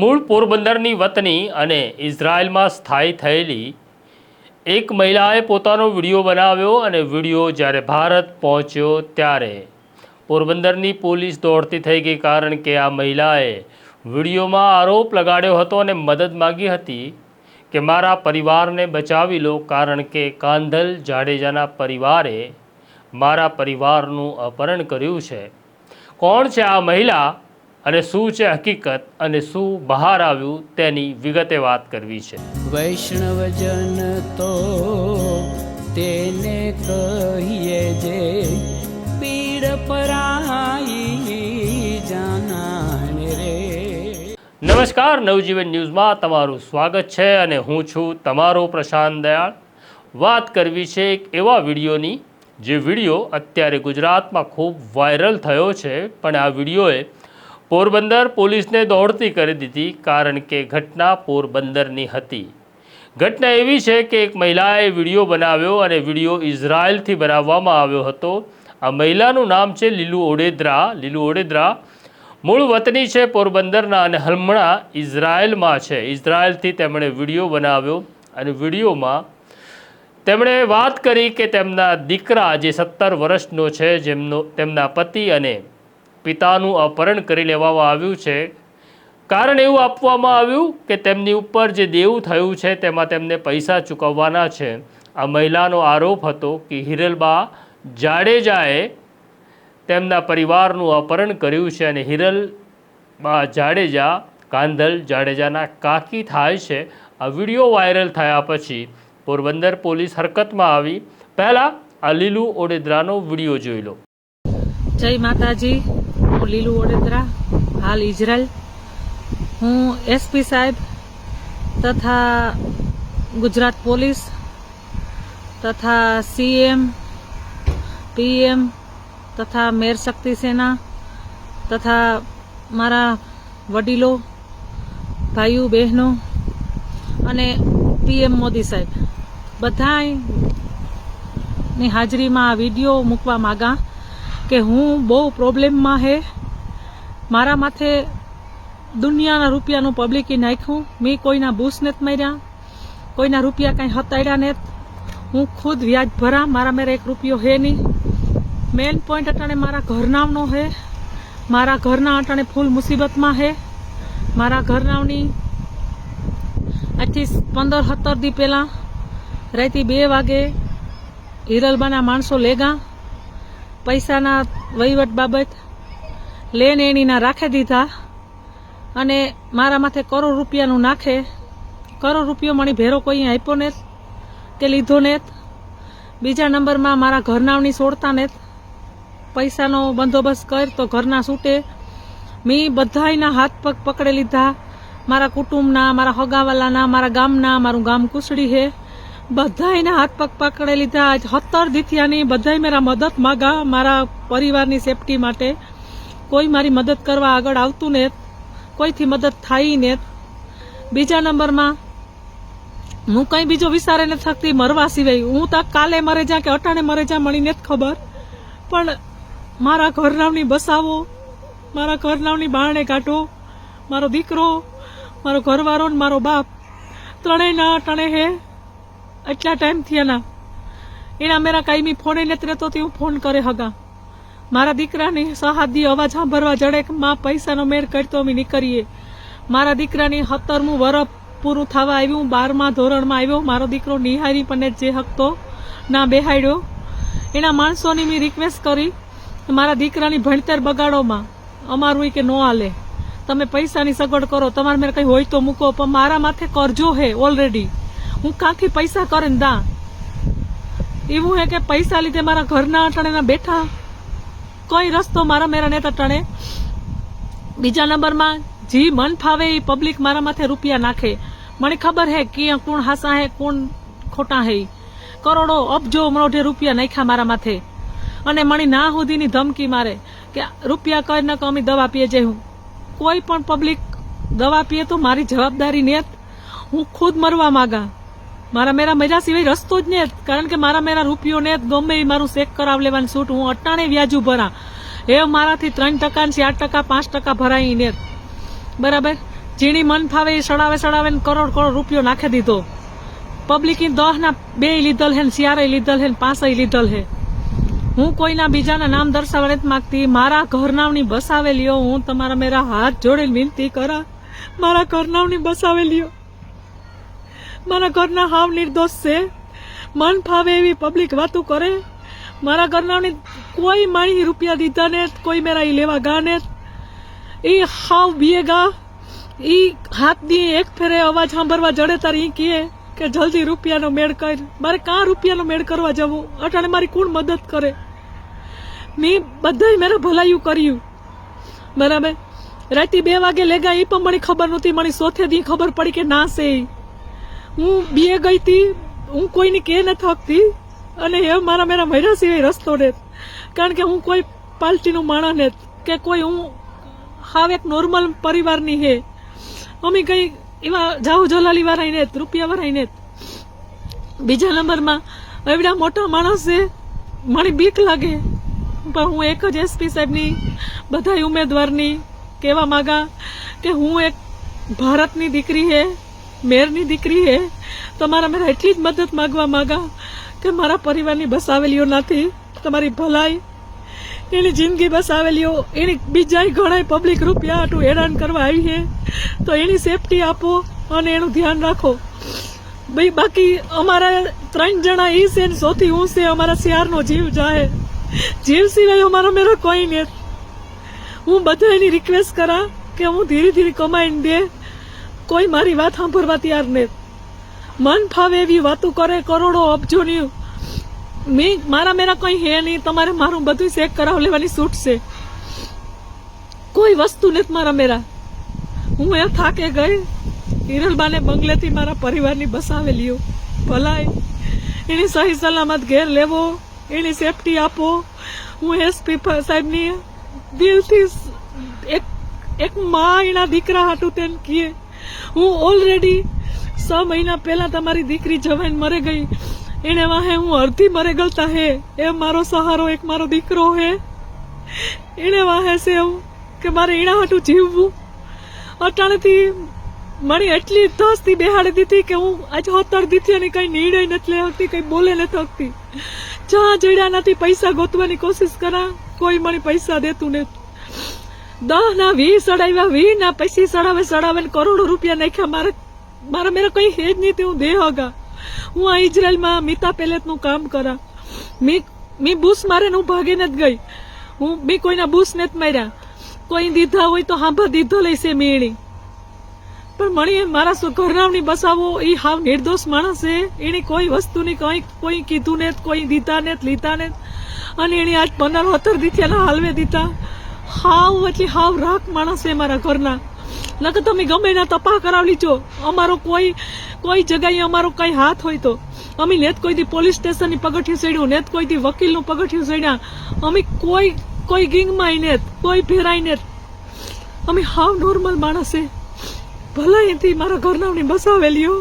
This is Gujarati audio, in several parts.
મૂળ પોરબંદરની વતની અને ઇઝરાયલમાં સ્થાયી થયેલી એક મહિલાએ પોતાનો વીડિયો બનાવ્યો અને વીડિયો જ્યારે ભારત પહોંચ્યો ત્યારે પોરબંદરની પોલીસ દોડતી થઈ ગઈ કારણ કે આ મહિલાએ વિડીયોમાં આરોપ લગાડ્યો હતો અને મદદ માગી હતી કે મારા પરિવારને બચાવી લો કારણ કે કાંધલ જાડેજાના પરિવારે મારા પરિવારનું અપહરણ કર્યું છે. કોણ છે આ મહિલા? અને શું છે હકીકત અને શું બહાર આવ્યું તેની વિગતે વાત કરવી છે. વૈષ્ણવજન તો તેને કહીએ જે પીડ પરાઈ જાનાને રે. નમસ્કાર નવજીવન ન્યૂઝમાં તમારું સ્વાગત છે અને હું છું તમારો પ્રશાંત દયાળ. વાત કરવી છે એક એવા વિડીયોની જે વીડિયો અત્યારે ગુજરાતમાં ખૂબ વાયરલ થયો છે પણ આ વિડીયોએ પોરબંદર પોલીસને દોડતી કરી દીધી કારણ કે ઘટના પોરબંદરની હતી. ઘટના એવી છે કે એક મહિલાએ વીડિયો બનાવ્યો અને વીડિયો ઇઝરાયલથી બનાવવામાં આવ્યો હતો. આ મહિલાનું નામ છે લીલુ ઓડેદરા. લીલુ ઓડેદરા મૂળ વતની છે પોરબંદરના અને હમણાં ઇઝરાયલમાં છે. ઇઝરાયલથી તેમણે વીડિયો બનાવ્યો અને વિડીયોમાં તેમણે વાત કરી કે તેમના દીકરા, જે સત્તર વર્ષનો છે, જેમનો તેમના પતિ અને પિતાનું અપહરણ કરી લેવામાં આવ્યું છે. કારણ એવું આપવામાં આવ્યું કે તેમની ઉપર જે દેવું થયું છે તેમાં તેમને પૈસા ચૂકવવાના છે. આ મહિલાનો આરોપ હતો કે હિરલબા જાડેજાએ તેમના પરિવારનું અપહરણ કર્યું છે અને હિરલબા જાડેજા, કાંધલ જાડેજાના કાકી થાય છે. આ વીડિયો વાયરલ થયા પછી પોરબંદર પોલીસ હરકતમાં આવી. પહેલાં આ લીલું ઓડેદરાનો વીડિયો જોઈ લો. જય માતાજી. લીલુ વડોદરા, હાલ ઇઝરાયલ હું એસપી સાહેબ તથા ગુજરાત પોલીસ તથા સીએમ, પીએમ તથા મેર શક્તિ સેના તથા મારા વડીલો, ભાઈઓ, બહેનો અને પીએમ મોદી સાહેબ. બધાની હાજરીમાં આ વીડિયો મૂકવા માગા કે હું બહુ પ્રોબ્લેમમાં હે મારા માથે દુનિયાના રૂપિયાનું પબ્લિકે નાખ્યું. મેં કોઈના બૂસ નથી માર્યા. કોઈના રૂપિયા કાંઈ હતાડ્યા નથી. હું ખુદ વ્યાજ ભરા મારા મેરે એક રૂપિયો હે નહીં. મેન પોઈન્ટ અટાણે મારા ઘરનાવનો હે. મારા ઘરના અટાણે ફૂલ મુસીબતમાં હે. મારા ઘરનાવની આજથી પંદર સત્તર દી પહેલાં રાતે બે વાગે હિરલબાના માણસો લેગા. પૈસાના વહીવટ બાબત લેન એણીના રાખી દીધા અને મારા માથે કરોડ રૂપિયાનું નાખે. કરોડ રૂપિયો મણી ભેરો કોઈ આપ્યો ને કે લીધો ને બીજા નંબરમાં મારા ઘરનાવની છોડતા ને પૈસાનો બંદોબસ્ત કર તો ઘરના છૂટે મેં બધાયના હાથ પગ પકડી લીધા. મારા કુટુંબના, મારા હગાવાલાના, મારા ગામના, મારું ગામ કુસડી હે. બધાયના હાથ પગ પકડી લીધા. સત્તર દીથિયાની બધાય મેરા મદદ માગા મારા પરિવારની સેફટી માટે. કોઈ મારી મદદ કરવા આગળ આવતું ને કોઈથી મદદ થાય ને બીજા નંબરમાં, હું કંઈ બીજો વિચારે નથી શકતી મરવા સિવાય. હું તો કાલે મરે જા કે અટાણે મરે જા મળી નથી ખબર. પણ મારા ઘરનાવની બસાવો, મારા ઘરનાવની બારણે કાઢો મારો દીકરો, મારો ઘરવાળો ને મારો બાપ ત્રણેયના અટાણે હે, એટલા ટાઈમ થયાના એના મેરા કાયમી ફોને નથી રહેતો હું ફોન કરે હગા. મારા દીકરાની સહાદી અવાજ સાંભળવા જડે માં પૈસાનો મેળ કરતો અમે નીકળીએ. મારા દીકરાની સત્તરમું વરફ પૂરું થવા આવ્યું, બારમા ધોરણમાં આવ્યો. મારો દીકરો નિહારી પણ જે હકતો ના બેહાડ્યો. એના માણસોની મેં રિક્વેસ્ટ કરી મારા દીકરાની ભણતર બગાડોમાં અમારું કે ન હાલે. તમે પૈસાની સગવડ કરો. તમારે મેં કંઈ હોય તો મૂકો, પણ મારા માથે કરજો હે ઓલરેડી હું કાંથી પૈસા કરે ને દા? એવું હે કે પૈસા લીધે મારા ઘરના અટાણે બેઠા? કોઈ રસ્તો મારા મેરા નેતા ટણે. બીજા નંબરમાં, જી મન ફાવે એ પબ્લિક મારા માથે રૂપિયા નાખે. મને ખબર હે કે કોણ હાસા હે, કોણ ખોટા હે કરોડો અબજો મરોઢે રૂપિયા નાખ્યા મારા માથે. અને મણી ના સુધીની ધમકી મારે કે રૂપિયા કર ન અમે દવા પીએ જઈ હું. કોઈ પણ પબ્લિક દવા પીએ તો મારી જવાબદારી નેત. હું ખુદ મરવા માગા. મારા મેરા મજા સિવાય રસ્તો જ ને કારણ કે મારા મેરા રૂપિયો ને ગમે એ મારું ચેક કરાવ લેવાની છૂટ. હું અટાણે વ્યાજુ ભરા. એ મારાથી ત્રણ ટકા ચાર ટકા, પાંચ ટકા ભરાય ને બરાબર? ચીણી મન ફાવે એ સડાવે સડાવે ને કરોડ કરોડ રૂપિયો નાખી દીધો. પબ્લિક દહના બે લીધલ હે ને લીધલ હે ને લીધલ હે. હું કોઈના બીજાના નામ દર્શાવવા નથી માગતી. મારા ઘરનાવની બસાવેલીઓ હું. તમારા મેરા હાથ જોડીને વિનંતી કરા. મારા ઘરનાવની બસાવેલીઓ મારા ઘરના હાવ નિર્દોષ છે. મન ફાવે એવી પબ્લિક વાતો કરે. મારા ઘરનાની કોઈ માણી રૂપિયા દીધા ને કોઈ મેરા એ લેવા ગા ને એ હાવ બીએગા ઈ હાથ દી એક ફેરે અવાજ સાંભળવા જડે તાર એ કહે કે જલ્દી રૂપિયાનો મેળ કર. મારે કાં રૂપિયાનો મેળ કરવા જવું? અટાણે મારી કોણ મદદ કરે? મેં બધાય મેરે ભલાયું કર્યું. બરાબર? રાતે બે વાગે લેગા એ પણ મને ખબર નહોતી. મને સોથે દી ખબર પડી કે ના છે. હું બીએ ગઈ હતી, હું કોઈને કે ન થકતી અને એ મારા મેરા મહિરા સિવાય રસ્તો ને કારણ કે હું કોઈ પાર્ટીનું માણસ ને કે કોઈ હું હાવ એક નોર્મલ પરિવારની હે. અમે કંઈ એવા જાહુ જલાલી વાળા ને, રૂપિયા વાળા ને. બીજા નંબરમાં એવડા મોટા માણસ છે મને બીક લાગે. પણ હું એક જ એસપી સાહેબની બધા ઉમેદવારની કહેવા માંગા કે હું એક ભારતની દીકરી હે. મેરની દીકરી હે તમારા મેરા એટલી જ મદદ માંગવા માંગા કે મારા પરિવારની બસાવેલીઓ નથી, તમારી ભલાઈ, એની જિંદગી બસાવેલીઓ એની બીજા ઘણા પબ્લિક રૂપિયા આટલું હેરાન કરવા આવી છે. તો એની સેફટી આપો અને એનું ધ્યાન રાખો. ભાઈ બાકી અમારા ત્રણ જણા એ છે ને સૌથી હું છે, અમારા શિયારનો જીવ જાય જીવ સિવાય અમારો મેરો કોઈ નહીં હું બધા એની રિક્વેસ્ટ કરા કે હું ધીરે ધીરે કમાઈને દે. કોઈ મારી વાત સાંભળવા તૈયાર નથી મન ફાવે એવી વાતો કરે, કરોડો અબજોની મેં, મારા મેરા કંઈ હે નહીં, તમારે મારું બધું ચેક કરાવ લેવાની છૂટ છે. કોઈ વસ્તુ નથી મારા મેરા. હું એ થાકે ગઈ, હિરલબાને બંગલેથી મારા પરિવારની બસાવેલીઓ ભલાઈ, એની સહી સલામત ઘેર લેવો, એની સેફટી આપો. હું એસપી સાહેબની દિલથી એક એક માં એના દીકરા હાટું તેમ કીએ હું ઓલરેડી છ મહિના પહેલા તમારી દીકરી જવાન મરે ગઈ. એને વાહે હું અડધી મરે ગલતા હે. એ મારો સહારો, એક મારો દીકરો હે. એને વાહે છે એવું કે મારે એના હાટું જીવવું. અટાણેથી મને એટલી ધસથી બેહાડી દીધી કે હું આજે હોતર દીધી અને કંઈ નિર્ણય નથી લઈ શકતી કંઈ બોલે નથી શકતી જ્યાં જડ્યા નથી પૈસા ગોતવાની કોશિશ કરા, કોઈ મને પૈસા દેતું નથી દહ ના વી સડાવ્યા વી ના પૈસી સડાવે સડાવે કરોડો રૂપિયા નાખ્યા. મારે મારા મેરા કઈ જ નહીં તે હું દેહ હગા. હું આ ઇઝરાયલમાં મિતા પેલેટનું કામ કરા. મી મી બુસ મારે ને હું ભાગે નથી ગઈ. હું બી કોઈના બુસ જ માર્યા. કોઈ દીધા હોય તો હાંભા દીધો લઈશે મેળી પણ મને મારા શું ઘરનાવની બસાવો એ હાવ નિર્દોષ માણસ છે એણે કોઈ વસ્તુની કંઈ કોઈ કીધું ને કોઈ દીધા ને લીધા ને અને એણે આજ પંદર સત્તર દીથિયાના હાલવે દીધા. હાવ એટલે હાવ રાખ માણસ છે મારા ઘરના. નકર તમે ગમે એના તપાહ કરાવી લીજો. અમારો કોઈ કોઈ જગ્યાએ અમારો કઈ હાથ હોય તો. અમે નેત કોઈ દી પોલીસ સ્ટેશનની પગથિયું સડ્યું નેત કોઈ દી વકીલનું પગથિયું સડ્યા અમે કોઈ કોઈ ગીંગમાં નેત કોઈ ફેરાય નેત અમે હાવ નોર્મલ માણસ ભલે એથી મારા ઘરનાવની બસાવેલીઓ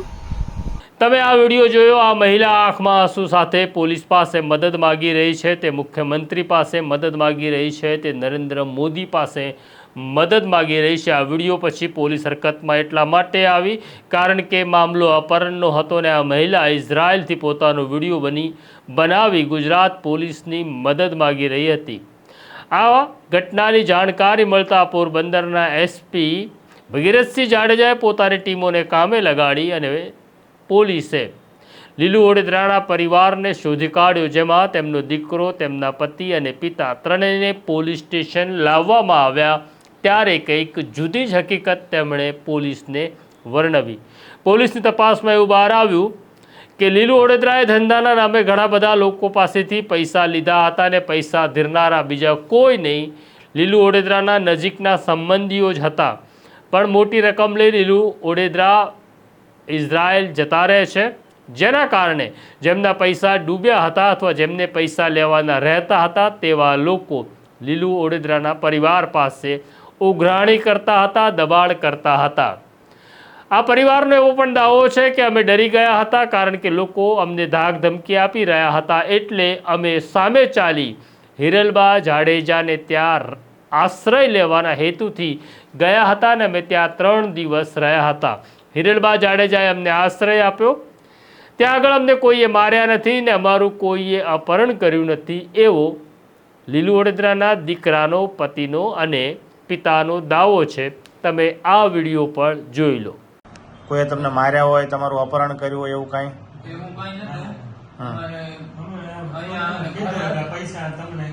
તમે આ વીડિયો જોયો, આ મહિલા આંખમાં આંસુ સાથે પોલીસ પાસે મદદ માગી રહી છે, તે મુખ્યમંત્રી પાસે મદદ માગી રહી છે, તે નરેન્દ્ર મોદી પાસે મદદ માગી રહી છે. આ વીડિયો પછી પોલીસ હરકતમાં એટલા માટે આવી, કારણ કે મામલો અપહરણનો હતો ને આ મહિલા ઇઝરાયલથી પોતાનો વીડિયો બની, બનાવી ગુજરાત પોલીસની મદદ માગી રહી હતી. આ ઘટનાની જાણકારી મળતા પોરબંદરના એસપી ભગીરથસિંહ જાડેજાએ પોતાની ટીમોને કામે લગાડી અને પોલીસે લીલુ ઓડેદરાણા પરિવારને શોધી કાઢ્યો, જેમાં તેમનો દીકરો, તેમના પતિ અને પિતા ત્રણેયને પોલીસ સ્ટેશન લાવવામાં આવ્યા. ત્યારે કંઈક જુદી જ હકીકત તેમણે પોલીસને વર્ણવી. પોલીસની તપાસમાં એવું બહાર આવ્યું કે લીલુ ઓડેદરાએ ધંધાના નામે ઘણા બધા લોકો પાસેથી પૈસા લીધા હતા અને પૈસા ધીરનારા બીજા કોઈ નહીં. લીલુ ઓડેદરાના નજીકના સંબંધીઓ જ હતા. પણ મોટી રકમ લઈ લીલુ ઓડેદરા ઇઝરાયલ જતા રહે છે. જેના કારણે જેમના પૈસા ડૂબ્યા હતા અથવા જેમને પૈસા લેવાના રહેતા હતા તેવા લોકો લીલુ ઓડેદરાના પરિવાર પાસે ઉઘરાણી કરતા હતા, દબાણ કરતા હતા. આ પરિવારનો એવો પણ દાવો છે કે અમે ડરી ગયા હતા કારણ કે લોકો અમને ધાક ધમકી આપી રહ્યા હતા એટલે અમે સામે ચાલી હિરલબા જાડેજાને ત્યાં આશ્રય લેવાના હેતુથી ગયા હતા અને અમે ત્યાં ત્રણ દિવસ રહ્યા હતા. હિરલબા જાડેજાએ અમને આશ્રય આપ્યો. ત્યાં આગળ અમને કોઈએ માર્યા નથી ને અમારું કોઈએ અપહરણ કર્યું નથી એવો લીલુ વડોદરાના દીકરાનો પતિનો અને પિતાનો દાવો છે. તમે આ વીડિયો પર જોઈ લો. કોઈએ તમને માર્યા હોય તમારું અપહરણ કર્યું હોય એવું કાંઈ? એવું કઈ નથી. પૈસા તમને.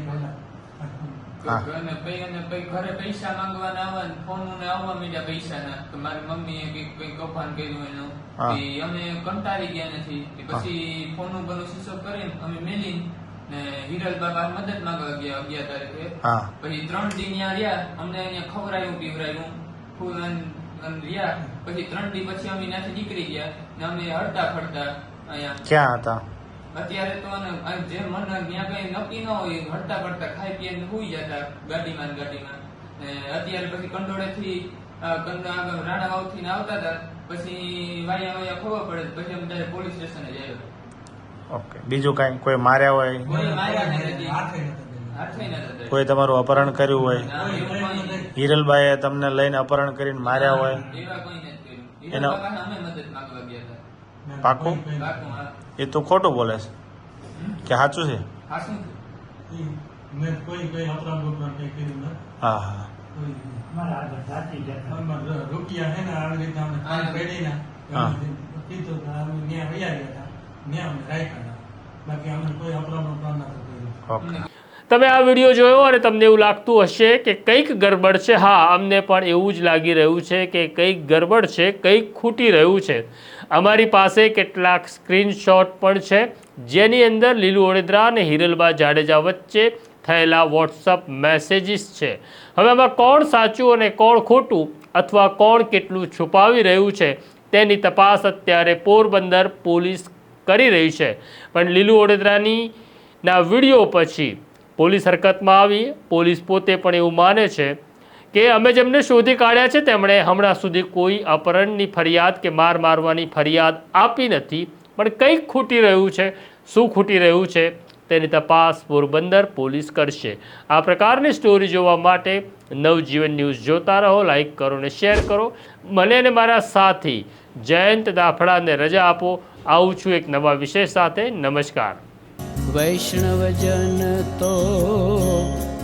અને અને ઘરે પૈસા માંગવાના આવે ને ફોન ને આવવા માંડ્યા પૈસાના કે મારી મમ્મી કંઈક કૌભાંડ કર્યું એનું. કે અમે કંટાળી ગયા નથી. પછી ફોન સ્વિચ ઓફ કરીને અમે મેલી ને હિરલ બાબા મદદ માંગવા ગયા અગિયાર તારીખે. પછી ત્રણ દી ત્યાં રહ્યા અમને અહીંયા ખવડાયું પીવરાયું રહ્યા. પછી ત્રણ દી પછી અમે ત્યાંથી નીકળી ગયા ને અમે હડતા ફરતા અહીંયા ક્યાં હતા? અત્યારે તો જે મન ત્યાં કઈ નક્કી ન હોય હડતા પડતા ખાઈ પીને સુઈ જતા ગાડીમાં ગાડીમાં. ને અત્યારે પછી કંડોળે થી રાણા વાવથી આવતા હતા પછી વાયા વાયા ખબર પડે પછી અમે ત્યારે પોલીસ સ્ટેશને જ આવ્યો. ઓકે. બીજું કાંઈ? કોઈ માર્યા હોય? કોઈ માર્યા નથી તમારું અપહરણ કર્યું હોય? હિરલબાઈએ તમને લઈને અપહરણ કરીને માર્યા હોય? એનો- અમે મદદ માંગવા ગયા હતા. પાકું? એ તો ખોટું બોલે છે. કે સાચું છે? હા. હા તમે આ વીડિયો જોયો અને તમને એવું લાગતું હશે કે કંઈક ગરબડ છે. હા અમને પણ એવું જ લાગી રહ્યું છે કે કંઈક ગરબડ છે કંઈક ખૂટી રહ્યું છે. અમારી પાસે કેટલાક સ્ક્રીનશોટ પણ છે, જેની અંદર લીલુ ઓડેદરા અને હિરલબા જાડેજા વચ્ચે થયેલા વોટ્સઅપ મેસેજીસ છે. હવે આમાં કોણ સાચું અને કોણ ખોટું અથવા કોણ કેટલું છુપાવી રહ્યું છે, તેની તપાસ અત્યારે પોરબંદર પોલીસ કરી રહી છે. પણ લીલુ ઓડેદરાની ના વીડિયો પછી પોલીસ હરકતમાં આવી, પોલીસ પોતે પણ એવું માને છે કે અમે જેમને શોધી કાઢ્યા છે, તેમણે હમણાં સુધી કોઈ અપહરણની ફરિયાદ કે માર મારવાની ફરિયાદ આપી નથી. પણ કંઈક ખૂટી રહ્યું છે. શું ખૂટી રહ્યું છે? તેની તપાસ પોરબંદર પોલીસ કરશે. આ પ્રકારની સ્ટોરી જોવા માટે નવજીવન ન્યૂઝ જોતા રહો લાઇક કરો અને શેર કરો. મને અને મારા સાથી જયંત દાફડાને રજા આપો. આવું છું એક નવા વિષય સાથે. નમસ્કાર. વૈષ્ણવજન તો